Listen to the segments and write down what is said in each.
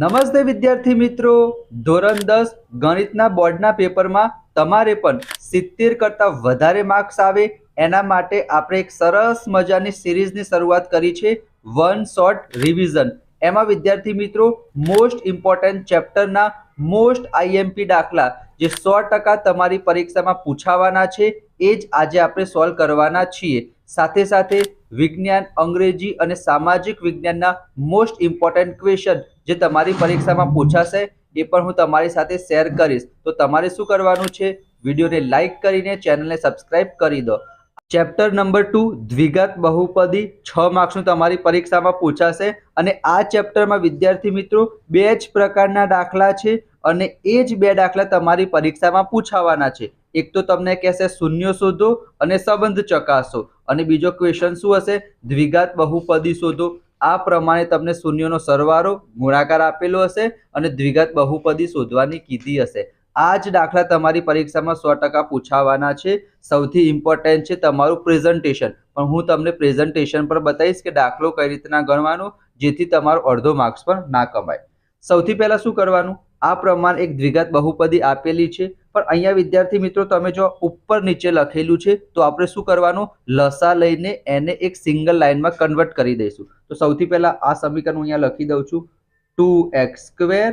નમસ્તે વિદ્યાર્થી મિત્રો. ધોરણ દસ ગણિતના બોર્ડના પેપરમાં તમારે પણ સિત્તેર કરતાં વધારે માર્ક્સ આવે. એના માટે આપણે એક સરસ મજાની સિરીઝની શરૂઆત કરી છે. વન શોર્ટ રિવિઝન એમાં વિદ્યાર્થી મિત્રો મોસ્ટ ઇમ્પોર્ટન્ટ ચેપ્ટરના મોસ્ટ આઈએમપી દાખલા જે સો ટકા તમારી પરીક્ષામાં પૂછાવાના છે, એ જ આજે આપણે સોલ્વ કરવાના છીએ. સાથે સાથે વિજ્ઞાન, અંગ્રેજી અને સામાજિક વિજ્ઞાનના મોસ્ટ ઇમ્પોર્ટન્ટ ક્વેશ્ચન જે તમારી પરીક્ષામાં પૂછાશે, એ પણ હું તમારી સાથે શેર કરીશ. તો તમારે શું કરવાનું છે? વિડીયોને લાઈક કરીને ચેનલને સબસ્ક્રાઇબ કરી દો. ચેપ્ટર નંબર ટુ, દ્વિઘાત બહુપદી, છ માર્ક્સનું તમારી પરીક્ષામાં પૂછાશે. અને આ ચેપ્ટરમાં વિદ્યાર્થી મિત્રો, બે જ પ્રકારના દાખલા છે અને એ જ બે દાખલા તમારી પરીક્ષામાં પૂછાવાના છે. એક તો તમને કહેશે શૂન્ય શોધો અને સંબંધ ચકાસો. અને બીજો ક્વેશ્ચન શું હશે? દ્વિઘાત બહુપદી શોધો. આ પ્રમાણે તમને શૂન્યનો સરવાળો ગુણાકાર આપેલો હશે અને દ્વિગત બહુપદી શોધવાની કીધી હશે. આ જ દાખલા તમારી પરીક્ષામાં સો ટકા પૂછાવાના છે. સૌથી ઇમ્પોર્ટન્ટ છે તમારું પ્રેઝન્ટેશન પણ હું તમને પ્રેઝન્ટેશન પર બતાવીશ કે દાખલો કઈ રીતના ગણવાનો, જેથી તમારો અડધો માર્ક્સ પણ ના કમાય. સૌથી પહેલાં શું કરવાનું? આ પ્રમાણે એક દ્વિઘાત બહુપદી આપેલી છે. પણ અહીંયા વિદ્યાર્થી મિત્રો, તમે જો ઉપર નીચે લખેલું છે, તો આપણે શું કરવાનું? લસા લઈને એને એક સિંગલ લાઇનમાં કન્વર્ટ કરી દઈશું. તો સૌથી પહેલા આ સમીકરણ હું અહીંયા લખી દઉં છું. Two x square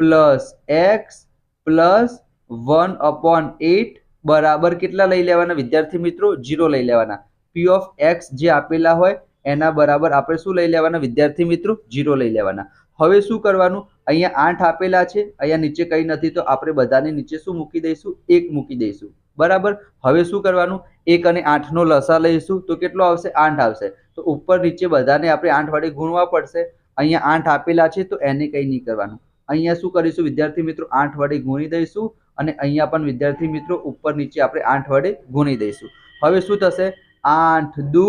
plus x plus one upon eight બરાબર કેટલા લઈ લેવાના વિદ્યાર્થી મિત્રો? જીરો લઈ લેવાના. પી ઓફ એક્સ જે આપેલા હોય, એના બરાબર આપણે શું લઈ લેવાના વિદ્યાર્થી મિત્રો? જીરો લઈ લેવાના. હવે શું કરવાનું? અહીંયા આઠ આપેલા છે, અહીંયા નીચે કંઈ નથી, તો આપણે બધાને નીચે શું મૂકી દઈશું? એક મૂકી દઈશું. બરાબર? હવે શું કરવાનું? એક અને આઠનો લસા લઈશું, તો કેટલો આવશે? આઠ આવશે. તો ઉપર નીચે બધાને આપણે આઠ વડે ગુણવા પડશે. અહીંયા આઠ આપેલા છે, તો એને કંઈ નહીં કરવાનું. અહીંયા શું કરીશું? વિદ્યાર્થી મિત્રો, આઠ વડે ગુણી દઈશું અને અહીંયા પણ વિદ્યાર્થી મિત્રો, ઉપર નીચે આપણે આઠ વડે ગુણી દઈશું. હવે શું થશે? આઠ દુ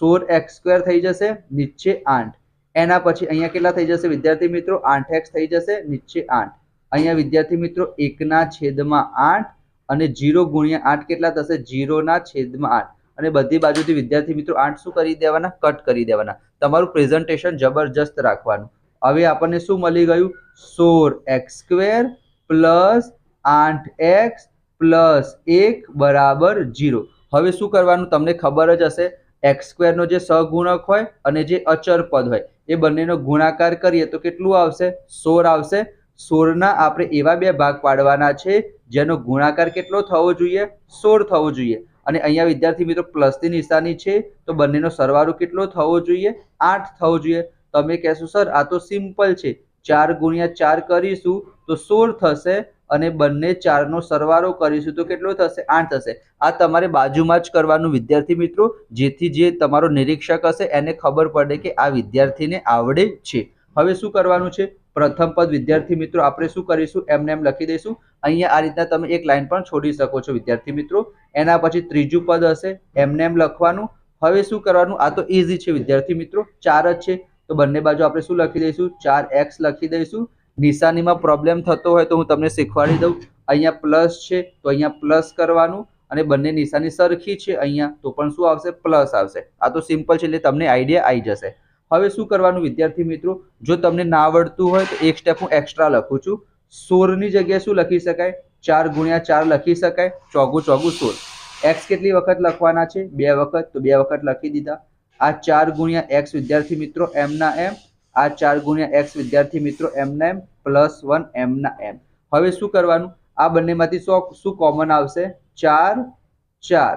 સોળ એક્સ સ્ક્વેર થઈ જશે, નીચે આઠ. એના પછી અહીંયા કેટલા થઈ જશે વિદ્યાર્થી મિત્રો? આઠ એક્સ થઈ જશે, નીચે આઠ. અહીંયા વિદ્યાર્થી મિત્રો એકના છેદમાં આઠ અને જીરો ગુણ્યા આઠ કેટલા થશે? જીરોના છેદમાં આઠ. અને બધી બાજુથી વિદ્યાર્થી મિત્રો આઠ શું કરી દેવાના? કટ કરી દેવાના. તમારું પ્રેઝન્ટેશન જબરજસ્ત રાખવાનું. હવે આપણને શું મળી ગયું? સોળ એક્સ સ્ક્વેર પ્લસ આઠ એક્સ પ્લસ એક બરાબર જીરો. હવે શું કરવાનું? તમને ખબર જ હશે, એક્સ સ્ક્વેરનો જે સહગુણક હોય અને જે અચર પદ હોય એ બંનેનો ગુણાકાર કરીએ તો કેટલું આવશે? સોળ આવશે. સોળના આપણે એવા બે ભાગ પાડવાના છે જેનો ગુણાકાર કેટલો થવો જોઈએ? સોળ થવો જોઈએ. અને અહીંયા વિદ્યાર્થી મિત્રો પ્લસની નિશાની છે તો બંનેનો સરવાળો કેટલો થવો જોઈએ? આઠ થવો જોઈએ. તમે કહેશો, સર, આ તો સિમ્પલ છે. ચાર ગુણ્યા ચાર કરીશું તો સોળ થશે. અને બંને ચારનો સરવાળો કરીશું તો કેટલો થશે? આઠ થશે. આ તમારે બાજુમાં જ કરવાનું વિદ્યાર્થી મિત્રો, જેથી જે તમારો નિરીક્ષક હશે એને ખબર પડે કે આ વિદ્યાર્થીને આવડે છે. હવે શું કરવાનું છે? પ્રથમ પદ વિદ્યાર્થી મિત્રો, આપણે શું કરીશું? એમને એમ લખી દઈશું. અહીંયા આ રીતના તમે એક લાઈન પણ છોડી શકો છો વિદ્યાર્થી મિત્રો. એના પછી ત્રીજું પદ હશે. એમને એમ લખવાનું. હવે શું કરવાનું? આ તો ઇઝી છે વિદ્યાર્થી મિત્રો. ચાર જ છે. તો બંને બાજુ આપણે શું લખી દઈશું? ચાર એક્સ લખી દઈશું. નિશાનીમાં પ્રોબ્લેમ થતો હોય તો હું તમને શીખવાડી દઉં. અહીંયા પ્લસ છે, તો અહીંયા પ્લસ કરવાનું અને બંને નિશાની સરખી છે અહીંયા, તો પણ શું આવશે? પ્લસ આવશે. આ તો સિમ્પલ છે એટલે તમને આઈડિયા આવી જશે. હવે શું કરવાનું વિદ્યાર્થી મિત્રો? જો તમને ના આવડતું હોય તો એક સ્ટેપ હું એક્સ્ટ્રા લખું છું. સોળની જગ્યાએ શું લખી શકાય? ચાર ગુણ્યા ચાર લખી શકાય. ચોગું ચોગું સોળ. એક્સ કેટલી વખત લખવાના છે? બે વખત. તો બે વખત લખી દીધા. આ ચાર ગુણ્યા એક્સ વિદ્યાર્થી મિત્રો એમના એમ આ ચાર ગુણ્યા એક્સ વિદ્યાર્થી મિત્રો એમના એમ પ્લસ વન એમના એમ હવે શું કરવાનું? આ બંનેમાંથી શું શું કોમન આવશે? ચાર ચાર.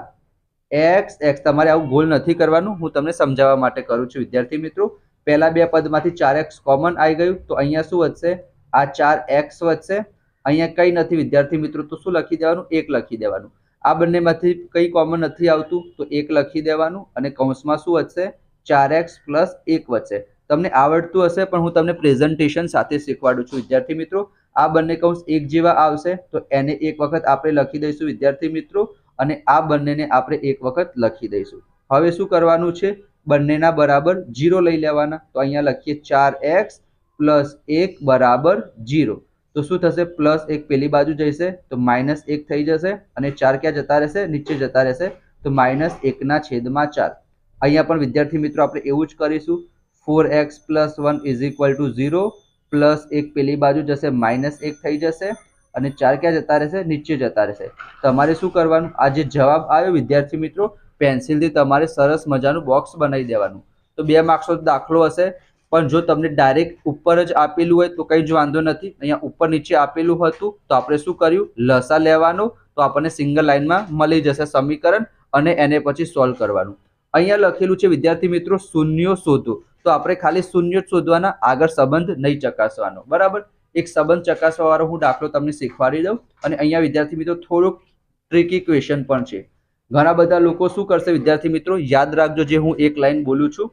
એક્સ એક્સ તમારે આવું ભૂલ નથી કરવાનું. હું તમને સમજાવવા માટે કરું છું, વિદ્યાર્થી મિત્રો. પહેલા બે પદમાંથી ચાર એક્સ કોમન આવી ગયું, તો અહીંયા શું વધશે? આ ચાર એક્સ વધશે. અહીંયા કંઈ નથી, વિદ્યાર્થી મિત્રો, તો શું લખી દેવાનું? એક લખી દેવાનું. આ બંનેમાંથી કંઈ કોમન નથી આવતું, તો એક લખી દેવાનું અને કૌંસમાં શું વધશે? ચાર એક્સ પ્લસ એક વધશે. તમને આવડતું હશે, પણ હું તમને પ્રેઝન્ટેશન સાથે શીખવાડું છું. વિદ્યાર્થી મિત્રો, આ બંને કૌંસ એક જેવા આવશે, તો એને એક વખત આપણે લખી દઈશું, વિદ્યાર્થી મિત્રો, અને આ બંનેને આપણે એક વખત લખી દઈશું. હવે શું કરવાનું છે? બંનેના બરાબર જીરો લઈ લેવાના. તો અહીંયા લખીએ ચાર એક્સ પ્લસ એક બરાબર જીરો તો શું થશે? પ્લસ એક પેલી બાજુ જશે, તો માઇનસ એક થઈ જશે, અને ચાર ક્યાં જતા રહેશે? નીચે જતા રહેશે, તો માઇનસ એકના છેદમાં ચાર. અહીંયા પણ વિદ્યાર્થી મિત્રો, આપણે એવું જ કરીશું. Four x plus one is equal to zero, plus એક પેલી બાજુ જશે, માઇનસ એક થઈ જશે, અને ચાર ક્યાં જતા રહેશે? નીચે જતા રહેશે. તમારે શું કરવાનું? આ જે જવાબ આવ્યો, વિદ્યાર્થી મિત્રો, પેન્સિલથી તમારે સરસ મજાનું બોક્સ બનાવી દેવાનું. તો બે માર્ક્સનો દાખલો હશે, પણ જો તમને ડાયરેક્ટ ઉપર જ આપેલું હોય, તો કંઈ જ વાંધો નથી. અહીંયા ઉપર નીચે આપેલું હતું, તો આપણે શું કર્યું? લસા લેવાનો, તો આપણને સિંગલ લાઇનમાં મળી જશે સમીકરણ, અને એને પછી સોલ્વ કરવાનું. અહીંયા લખેલું છે, વિદ્યાર્થી મિત્રો, શૂન્યો શોધો. તો આપણે ખાલી શૂન્ય શોધવાના, આગળ સંબંધ નહીં ચકાસવાનો. બરાબર? એક સંબંધ ચકાસવાવાળો હું દાખલો તમને શીખવાડી દઉં અને અહીંયા વિદ્યાર્થી મિત્રો થોડુંક ટ્રિકી ક્વેશ્ચન પણ છે. ઘણા બધા લોકો શું કરશે? વિદ્યાર્થી મિત્રો, યાદ રાખજો જે હું એક લાઈન બોલું છું.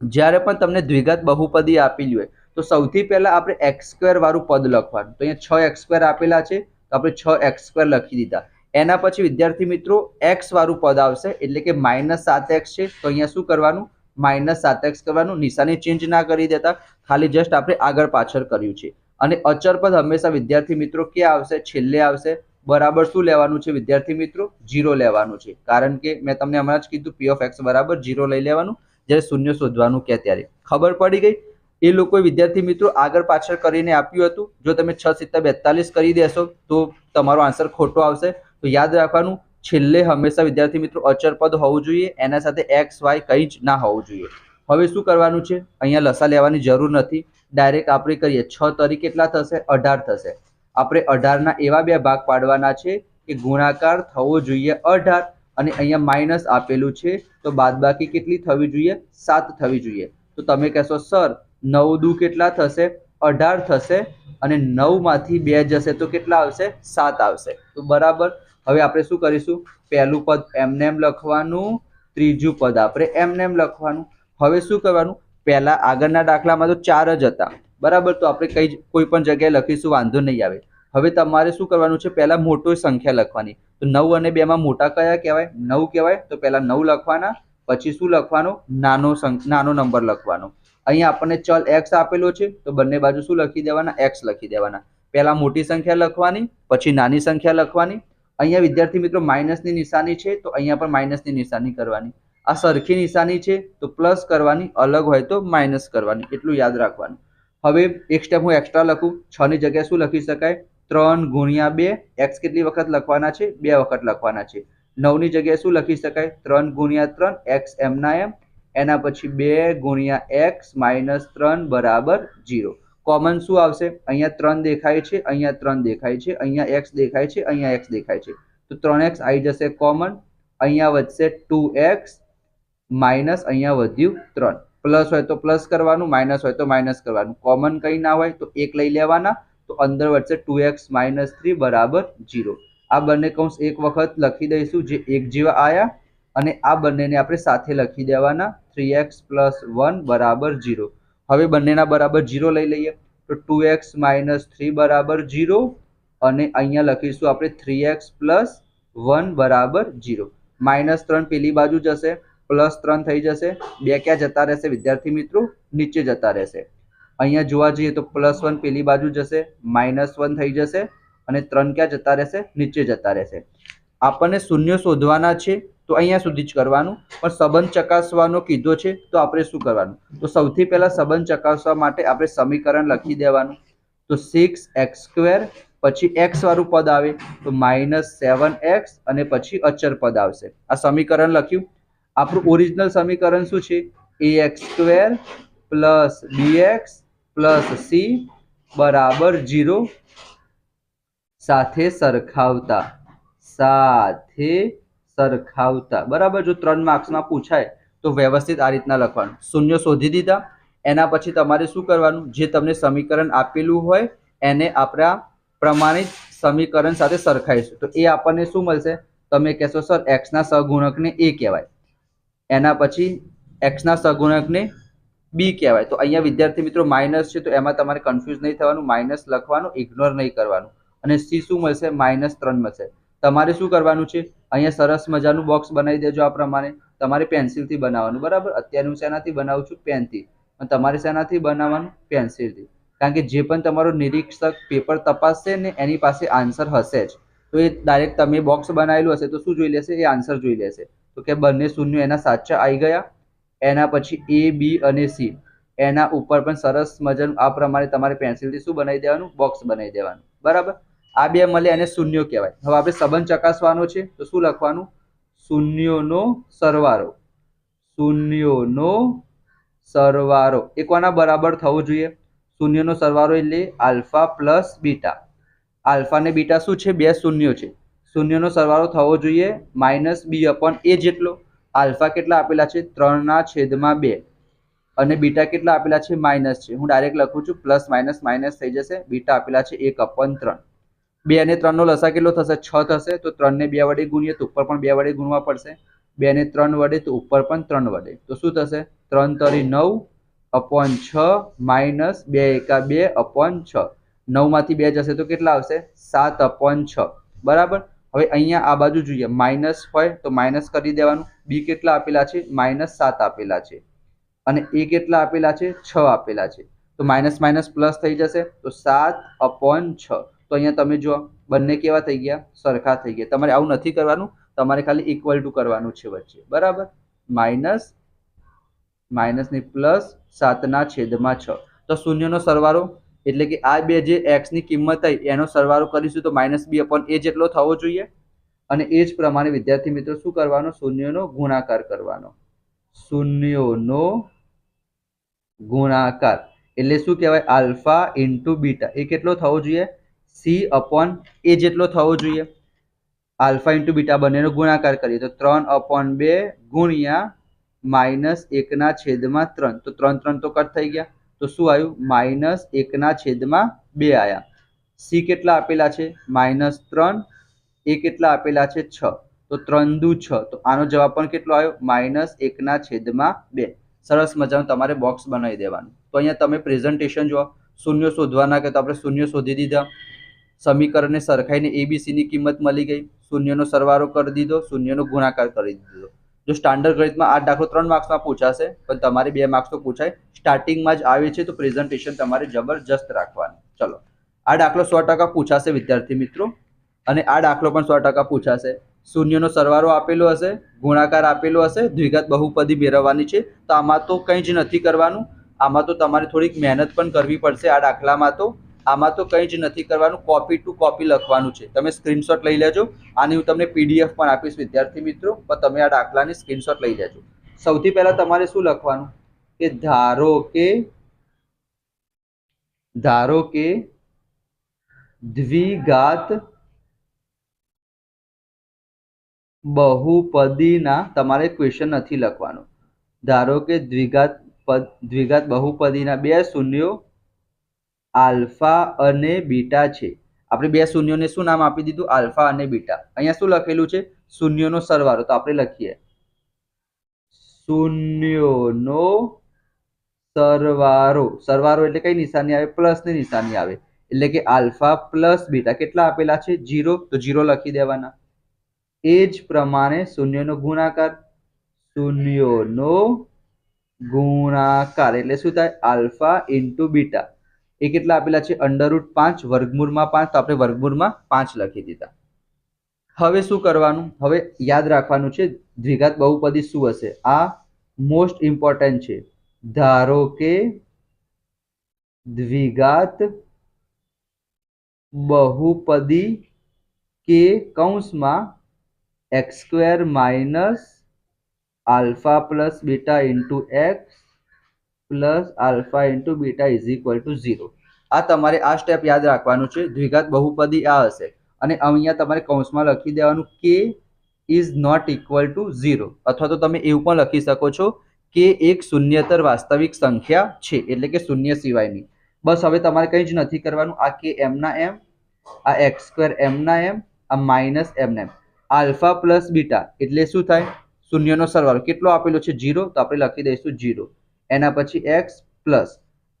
જ્યારે પણ તમને દ્વિઘાત બહુપદી આપેલી હોય, તો સૌથી પહેલા આપણે એક્સ સ્ક્વેર વાળું પદ લખવાનું. તો અહીંયા છ એક્સ સ્ક્વેર આપેલા છે, તો આપણે છ એક્સ સ્ક્વેર લખી દીધા. એના પછી વિદ્યાર્થી મિત્રો એક્સ વાળું પદ આવશે, એટલે કે માઇનસ સાત એક્સ છે. તો અહીંયા શું કરવાનું? માઇનસ સાત એક્સ કરવાનું, નિશાની ચેન્જ ના કરી દેતા, ખાલી જસ્ટ આપણે આગળ પાછળ કર્યું છે. અને અચર પદ હંમેશા વિદ્યાર્થી મિત્રો ક્યાં આવશે? છેલ્લે આવશે. બરાબર શું લેવાનું છે વિદ્યાર્થી મિત્રો? જીરો લેવાનું છે. કારણ કે મેં તમને હમણાં જ કીધું પી ઓફ એક્સ બરાબર જીરો લઈ લેવાનું, જ્યારે શૂન્ય શોધવાનું કે ત્યારે. ખબર પડી ગઈ? એ લોકોએ વિદ્યાર્થી મિત્રો આગળ પાછળ કરીને આપ્યું હતું. જો તમે છ સિત્તેર બેતાલીસ કરી દેશો, તો તમારો આન્સર ખોટો આવશે. તો યાદ રાખવાનું છેલ્લે હંમેશા વિદ્યાર્થી મિત્રો અચર પદ હોવું જોઈએ, એના સાથે એક્સ વાય કંઈ જ ના હોવું જોઈએ. હવે શું કરવાનું છે? અહીંયા લસા લેવાની જરૂર નથી. ડાયરેક્ટ આપણે કરીએ. છ તરી કેટલા થશે? અઢાર થશે. આપણે અઢારના એવા બે ભાગ પાડવાના છે કે ગુણાકાર થવો જોઈએ અઢાર અને અહીંયા માઇનસ આપેલું છે. તો બાદબાકી કેટલી થવી જોઈએ? સાત થવી જોઈએ. તો તમે કહેશો, સર, નવ દુ કેટલા થશે? અઢાર થશે અને નવમાંથી બે જશે તો કેટલા આવશે? સાત આવશે. તો બરાબર હવે આપણે શું કરીશું? પહેલું પદ એમને એમ લખવાનું, ત્રીજું પદ આપણે એમને એમ લખવાનું. હવે શું કરવાનું? પહેલા આગળના દાખલામાં તો ચાર જ હતા. બરાબર? તો આપણે કઈ કોઈ પણ જગ્યાએ લખીશું, વાંધો નહીં આવે. હવે તમારે શું કરવાનું છે? પહેલા મોટો સંખ્યા લખવાની. તો નવ અને બેમાં મોટા કયા કહેવાય? નવ કહેવાય? તો પહેલા નવ લખવાના, પછી શું લખવાનું? નાનો નાનો નંબર લખવાનો. અહીંયા આપણને ચલ એક્સ આપેલો છે, તો બંને બાજુ શું લખી દેવાના? એક્સ લખી દેવાના. પહેલા મોટી સંખ્યા લખવાની, પછી નાની સંખ્યા લખવાની અહીંયા વિદ્યાર્થી મિત્રો માઇનસની નિશાની છે, તો અહીંયા પણ માઇનસની નિશાની કરવાની. આ સરખી નિશાની છે, તો પ્લસ કરવાની, અલગ હોય તો માઇનસ કરવાની, એટલું યાદ રાખવાનું. હવે એક સ્ટેપ હું એક્સ્ટ્રા લખું. છ ની જગ્યાએ શું લખી શકાય? ત્રણ ગુણ્યા બે એક્સ કેટલી વખત લખવાના છે? બે વખત લખવાના છે. નવની જગ્યાએ શું લખી શકાય? ત્રણ ગુણ્યા ત્રણ એક્સ એમના એમ. એના પછી બે ગુણ્યા એક્સ માઇનસ ત્રણ બરાબર જીરો કોમન શું આવશે? અહીંયા ત્રણ દેખાય છે, અહીંયા ત્રણ દેખાય છે, અહીંયા એક્સ દેખાય છે, અહીંયા એક્સ દેખાય છે. તો ત્રણ એક્સ આવી જશે કોમન અહીંયા વધશે ટુ એક્સ માઇનસ અહીંયા વધ્યું ત્રણ. પ્લસ હોય તો પ્લસ કરવાનું માઇનસ હોય તો માઇનસ કરવાનું. કોમન કંઈ ના હોય તો એક લઈ લેવાના, તો અંદર વધશે ટુ એક્સ માઇનસ થ્રી બરાબર જીરો આ બંને કૌંસ એક વખત લખી દઈશું, જે એક જેવા આયા, અને આ બંનેને આપણે સાથે લખી દેવાના થ્રી એક્સ પ્લસ વન બરાબર જીરો હવે બંનેના બરાબર જીરો લઈ લઈએ. તો ટુ એક્સ માઇનસ થ્રી બરાબર જીરો અને અહીંયા લખીશું આપણે થ્રી એક્સ પ્લસ વન બરાબર જીરો માઇનસ ત્રણ પેલી બાજુ જશે પ્લસ ત્રણ થઈ જશે. બે ક્યાં જતા રહેશે? વિદ્યાર્થી મિત્રો, નીચે જતા રહેશે. અહીંયા જોવા જઈએ તો પ્લસ વન પેલી બાજુ જશે માઇનસ વન થઈ જશે અને ત્રણ ક્યાં જતા રહેશે? નીચે જતા રહેશે. આપણને શૂન્ય શોધવાના છે. તો અહીંયા સુધી જ કરવાનું. પણ સંબંધ ચકાસવાનો કીધો છે, તો આપણે શું કરવાનું? તો સૌથી પહેલા સંબંધ ચકાસવા માટે આપણે સમીકરણ લખી દેવાનું. તો સિક્સ એક્સ સ્ક્વેર પછી એક્સ વાળું પદ આવે, તો માઇનસ સેવન એક્સ અને પછી અચર પદ આવશે. આ સમીકરણ લખ્યું. આપણું ઓરિજિનલ સમીકરણ શું છે? A x square plus b x plus c બરાબર જીરો સાથે સરખાવતા. સાથે સરખાવતા બરાબર જો ત્રણ માર્ક્સમાં પૂછાય, તો વ્યવસ્થિત આ રીતના લખવાનું. શૂન્ય શોધી દીધા. એના પછી તમારે શું કરવાનું? જે તમને સમીકરણ આપેલું હોય, એને આપણા પ્રમાણિત સમીકરણ સાથે સરખાઈશું તો એ આપણને શું મળશે? તમે કહેશો, સર એક્સના સહગુણકને એ કહેવાય. એના પછી એક્સના સહગુણકને બી કહેવાય. તો અહીંયા વિદ્યાર્થી મિત્રો માઇનસ છે, તો એમાં તમારે કન્ફ્યુઝ નહીં થવાનું માઇનસ લખવાનું ઇગ્નોર નહીં કરવાનું. અને સી શું મળશે? માઇનસ ત્રણ મળશે. તમારે શું કરવાનું છે? અહીંયા સરસ મજાનું બોક્સ બનાવી દેજો આ પ્રમાણે. તમારે પેન્સિલથી બનાવવાનું, બરાબર? અત્યારે હું શેનાથી બનાવું છું? પેનથી અને તમારે શેનાથી બનાવવાનું? પેન્સિલથી કારણ કે જે પણ તમારો નિરીક્ષક પેપર તપાસશે ને એની પાસે આન્સર હશે જ. તો એ ડાયરેક્ટ તમે બોક્સ બનાવેલું હશે તો શું જોઈ લેશે? એ આન્સર જોઈ લેશે. તો કે બંને શૂન્ય એના સાચા આવી ગયા. એના પછી એ બી અને સી એના ઉપર પણ સરસ મજાનું આ પ્રમાણે તમારે પેન્સિલથી શું બનાવી દેવાનું? બોક્સ બનાવી દેવાનું. બરાબર? આ બે મળે એને શૂન્યો કહેવાય. હવે આપણે સંબંધ ચકાસવાનો છે, તો શું લખવાનું? શૂન્યોનો સરવારો શૂન્યોનો સરવારો એ કોના બરાબર થવો જોઈએ. શૂન્યનો સરવારો એટલે આલ્ફા પ્લસ બીટા. આલ્ફા ને બીટા શું છે? બે શૂન્યો છે. શૂન્યનો સરવારો થવો જોઈએ માઇનસ બી અપોન એ જેટલો. આલ્ફા કેટલા આપેલા છે? ત્રણના છેદમાં બે. અને બીટા કેટલા આપેલા છે? માઇનસ છે. હું ડાયરેક્ટ લખું છું, પ્લસ માઇનસ માઇનસ થઈ જશે. બીટા આપેલા છે એક અપોન ત્રણ. બે અને ત્રણનો લસા કેટલો થશે? છ થશે, તો ત્રણને બે વડે ગુણીએ તો ઉપર પણ બે વડે ગુણવા પડશે. બે ને ત્રણ વડે તો ઉપર પણ ત્રણ વડે. તો શું થશે? ત્રણ તરી નવ અપોન છ માઇનસ બે એકા બે અપોન છ. નવમાંથી બે જશે તો કેટલા આવશે? સાત અપોન છ. બરાબર? હવે અહીંયા આ બાજુ જોઈએ. માઇનસ હોય તો માઇનસ કરી દેવાનું. બી કેટલા આપેલા છે? માઇનસ સાત આપેલા છે. અને એ કેટલા આપેલા છે? છ આપેલા છે. તો માઇનસ માઇનસ પ્લસ થઈ જશે. તો સાત અપોન છ. તો અહીંયા તમે જુઓ, બંને કેવા થઈ ગયા? સરખા થઈ ગયા. તમારે આવું નથી કરવાનું. તમારે ખાલી ઇક્વલ ટુ કરવાનું છે વચ્ચે. બરાબર? માઇનસ, માઇનસની પ્લસ સાતના છેદમાં છ. તો શૂન્યનો સરવાળો, એટલે કે આ બે જે એક્સની કિંમત થઈ એનો સરવાળો કરીશું તો માઇનસ બી અપોન એ જેટલો થવો જોઈએ. અને એ જ પ્રમાણે વિદ્યાર્થી મિત્રો શું કરવાનો? શૂન્યનો ગુણાકાર કરવાનો. શૂન્યોનો ગુણાકાર. એટલે શું કહેવાય? આલ્ફા ઇન્ટુ બીટા એ કેટલો થવો જોઈએ? સી અપોન એ જેટલો થવો જોઈએ. આલ્ફા ઇન્ટુ બીટા બંનેનો ગુણાકાર કરીએ તો ત્રણ અપોન બે ગુણ્યા માઇનસ એકના છેદમાં ત્રણ. તો ત્રણ ત્રણ તો કટ થઈ ગયા. તો શું આવ્યું? માઇનસ એકના છેદમાં બે આવ્યા સી કેટલા આપેલા છે? માઇનસ ત્રણ. એ કેટલા આપેલા છે? છ. તો ત્રણ દુ છ. તો આનો જવાબ પણ કેટલો આવ્યો? માઇનસ એકના છેદમાં બે. સરસ મજાનું તમારે બોક્સ બનાવી દેવાનું. તો અહીંયા તમે પ્રેઝન્ટેશન જુઓ. શૂન્ય શોધવાના કે તો આપણે શૂન્ય શોધી દીધા. સમીકરણને સરખાઈને એબીસીની કિંમત મળી ગઈ. શૂન્યનો સરવાળો કરી દીધો, શૂન્યનો ગુણાકાર કરી દીધો. જો સ્ટાન્ડર્ડ ગણિતમાં આ દાખલો ત્રણ માર્ક્સમાં પૂછાશે, પણ તમારે બે માર્ક્સ તો પૂછાય. સ્ટાર્ટિંગમાં જ આવે છે, તો પ્રેઝન્ટેશન તમારે જબરજસ્ત રાખવાનું. ચલો. આ દાખલો સો ટકા પૂછાશે વિદ્યાર્થી મિત્રો. અને આ દાખલો પણ સો ટકા પૂછાશે. શૂન્યનો સરવાળો આપેલો હશે, ગુણાકાર આપેલો હશે, દ્વિઘાત બહુપદી મેળવવાની છે. તો આમાં તો કંઈ જ નથી કરવાનું. આમાં તો તમારે થોડીક મહેનત પણ કરવી પડશે આ દાખલામાં તો. આમાં તો કંઈ જ નથી કરવાનું. કોપી ટુ કોપી લખવાનું છે. તમે સ્ક્રીનશોટ લઈ લેજો. આની હું તમને પીડીએફ પણ આપીશ, વિદ્યાર્થી મિત્રો. પણ તમે આ દાખલાની સ્ક્રીનશોટ લઈ લેજો. સૌથી પહેલાં તમારે શું લખવાનું? કે ધારો કે ધારો કે દ્વિઘાત બહુપદીના તમારે ક્વેશ્ચન નથી લખવાનું. ધારો કે દ્વિઘાત પદ, દ્વિઘાત બહુપદીના બે શૂન્યો આલ્ફા અને બીટા છે. આપણે બે શૂન્યોને શું નામ આપી દીધું? આલ્ફા અને બીટા. અહીંયા શું લખેલું છે? શૂન્યોનો સરવાળો. તો આપણે લખીએ. શૂન્યોનો સરવારો સરવારો એટલે કઈ નિશાની આવે? પ્લસની નિશાની આવે. એટલે કે આલ્ફા પ્લસ બીટા. કેટલા આપેલા છે? જીરો તો જીરો લખી દેવાના. એ જ પ્રમાણે શૂન્યનો ગુણાકાર. શૂન્યોનો ગુણાકાર. એટલે શું થાય? Alpha into beta. એ કેટલા આપેલા છે? અંડરરૂટ પાંચ, વર્ગમૂળમાં પાંચ, તો આપણે વર્ગમૂળમાં પાંચ લખી દીધા. હવે શું કરવાનું? હવે યાદ રાખવાનું છે, દ્વિઘાત બહુપદી શું હશે? આ મોસ્ટ ઇમ્પોર્ટન્ટ છે. ધારો કે દ્વિઘાત બહુપદી કે કૌંસમાં x square minus alpha plus beta into x plus alpha into beta is equal to zero. આ તમારે આ સ્ટેપ યાદ રાખવાનું છે. દ્વિઘાત બહુપદી આ હશે. અને અહીંયા તમારે કૌંસમાં લખી દેવાનું k is not equal to zero. અથવા તો તમે એવું પણ લખી શકો છો કે એક શૂન્યતર વાસ્તવિક સંખ્યા છે. એટલે કે શૂન્ય સિવાયની. બસ હવે તમારે કંઈ જ નથી કરવાનું. આ કે એમના એમ, આ એક્સ સ્ક્વેર એમના એમ, આ માઇનસ એમના એમ. આલ્ફા પ્લસ બીટા એટલે શું થાય? શૂન્યનો સરવાળો. કેટલો આપેલો છે? જીરો તો આપણે લખી દઈશું જીરો એના પછી x plus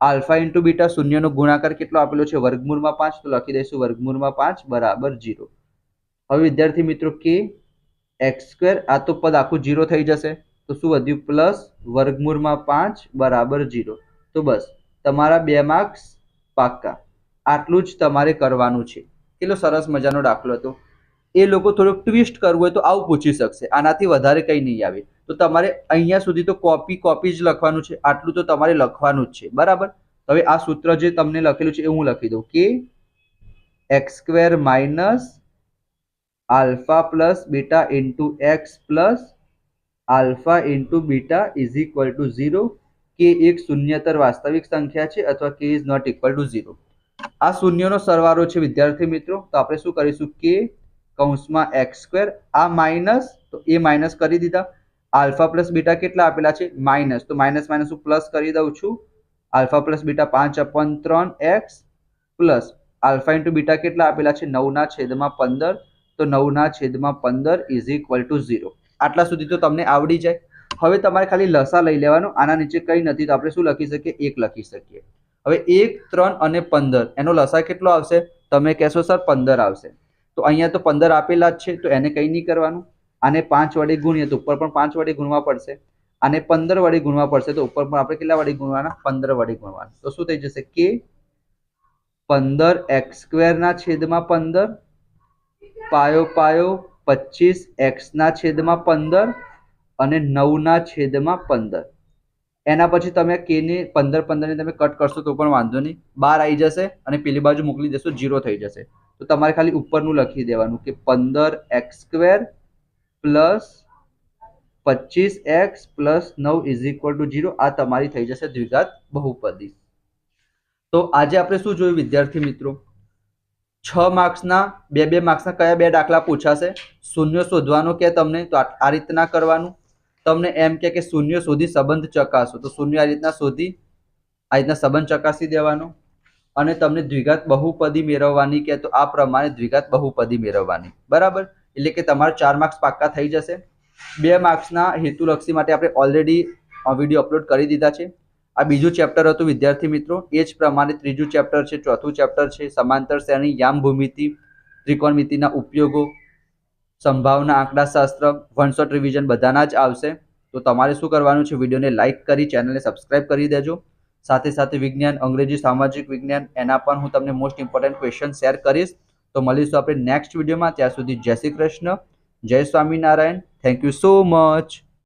alpha into beta શૂન્યનો ગુણાકાર કેટલો આપેલો છે? વર્ગમૂળમાં પાંચ, તો લખી દઈશું વર્ગમૂળમાં પાંચ બરાબર જીરો હવે વિદ્યાર્થી મિત્રો કે એક્સ સ્ક્વેર આ તો પદ આખું જીરો થઈ જશે. તો શું વધ્યું? પ્લસ વર્ગમૂળમાં પાંચ બરાબર જીરો તો બસ, તમારા બે માર્ક્સ પાક્કા. આટલું જ તમારે કરવાનું છે. કેટલો સરસ મજાનો દાખલો હતો. એ લોકો થોડુંક ટ્વિસ્ટ કરવું હોય તો આવું પૂછી શકશે. આનાથી વધારે કંઈ નહીં આવે. તો તમારે અહીંયા સુધી તો કોપી કોપી જ લખવાનું છે. આટલું તો તમારે લખવાનું જ છે. બરાબર? હવે આ સૂત્ર જે તમને લખેલું છે એ હું લખી દઉં. K x square minus alpha plus beta into x plus alpha into beta is equal to zero k એક શૂન્યતર વાસ્તવિક સંખ્યા છે અથવા k is not equal to zero આ શૂન્યનો સરવાળો છે વિદ્યાર્થી મિત્રો. તો આપણે શું કરીશું? કે કૌંસમાં એક્સ સ્ક્વેર આ માઇનસ તો એ માઇનસ કરી દીધા. આલ્ફા પ્લસ બીટા કેટલા આપેલા છે? માઇનસ. તો માઇનસ માઇનસ હું પ્લસ કરી દઉં છું. આલ્ફા પ્લસ બીટા પાંચ અપન ત્રણ x plus alpha into beta કેટલા આપેલા છે? નવના છેદમાં પંદર. તો નવના છેદમાં પંદર ઇઝ ઇક્વલ ટુ ઝીરો આટલા સુધી તો તમને આવડી જાય. હવે તમારે ખાલી લસા લઈ લેવાનો. આના નીચે કંઈ નથી. તો આપણે શું લખી શકીએ? એક લખી શકીએ. હવે એક, ત્રણ અને પંદર. એનો લસા કેટલો આવશે? તમે કહેશો, સર, પંદર આવશે. તો અહીંયા તો પંદર આપેલા જ છે. તો એને કંઈ નહીં કરવાનું. આને પાંચ વડે ગુણીએ તો ઉપર પણ પાંચ વડે ગુણવા પડશે. આને પંદર વડે ગુણવા પડશે, તો ઉપર પણ આપણે કેટલા વડે ગુણવાના? પંદર વડે ગુણવાના. તો શું થઈ જશે? કે પંદર એક્સ સ્ક્વેરના છેદમાં પંદર, પાયો પાયો પચીસ એક્સના છેદમાં પંદર અને નવના છેદમાં પંદર. એના પછી તમે કેની પંદર પંદરને તમે કટ કરશો તો પણ વાંધો નહીં. બાર આવી જશે અને પેલી બાજુ મોકલી દેશો જીરો થઈ જશે. તો તમારે ખાલી ઉપરનું લખી દેવાનું કે પંદર એક્સ સ્ક્વેર પ્લસ પચીસ એક્સ પ્લસ નવ ઇઝ ઇક્વલ ટુ જીરો આ તમારી થઈ જશે દ્વિઘાત બહુપદી. તો આજે આપણે શું જોયું વિદ્યાર્થી મિત્રો? છ માર્ક્સના, બે બે માર્ક્સના કયા બે દાખલા પૂછાશે? શૂન્ય શોધવાનો કે તમને? તો આ રીતના કરવાનું. તમને એમ કે કે શૂન્ય શોધી સંબંધ ચકાસો. તો શૂન્ય આ રીતના શોધી, આ રીતના સંબંધ ચકાસી દેવાનો. અને તમને દ્વિઘાત બહુપદી મેળવવાની કે તો આ પ્રમાણે દ્વિઘાત બહુપદી મેળવવાની. બરાબર? એટલે કે તમારા ચાર માર્ક્સ પાક્કા થઈ જશે. બે માર્ક્સના હેતુલક્ષી માટે આપણે ઓલરેડી વીડિયો અપલોડ કરી દીધા છે. આ બીજું ચેપ્ટર હતું વિદ્યાર્થી મિત્રો. એ જ પ્રમાણે ત્રીજું ચેપ્ટર છે, ચોથું ચેપ્ટર છે, સમાંતર શ્રેણી યામ ભૂમિતિ ત્રિકોણમિતિના ઉપયોગો, સંભાવના, આંકડાશાસ્ત્ર વનશોટ રિવિઝન બધાના જ આવશે. તો તમારે શું કરવાનું છે? વિડીયોને લાઇક કરી ચેનલને સબસ્ક્રાઇબ કરી દેજો. સાથે સાથે વિજ્ઞાન, અંગ્રેજી સામાજિક વિજ્ઞાન, એના પણ હું તમને મોસ્ટ ઇમ્પોર્ટન્ટ ક્વેશ્ચન શેર કરીશ. તો મળીશું આપણે નેક્સ્ટ વિડીયોમાં ત્યાં સુધી જય શ્રી કૃષ્ણ, જય Swaminarayan. Thank you so much